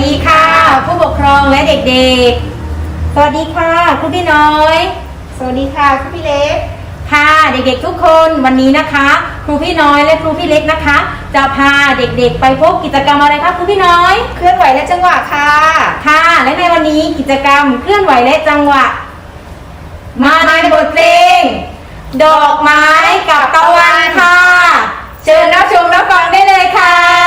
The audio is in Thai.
ดีค่ะ ผู้ปกครองและเด็กๆ สวัสดีค่ะครูพี่น้อย สวัสดีค่ะคุณพี่เล็ก ค่ะเด็กๆทุกคนวันนี้นะคะ ครูพี่น้อยและครูพี่เล็กนะคะ จะพาเด็กๆ ไปพบกิจกรรมอะไรคะครูพี่น้อย เคลื่อนไหวและจังหวะค่ะ ค่ะ และในวันนี้กิจกรรมเคลื่อนไหวและจังหวะ มาในบทเพลง ดอกไม้กับตะวันค่ะ เชิญรับชมรับฟังได้เลยค่ะ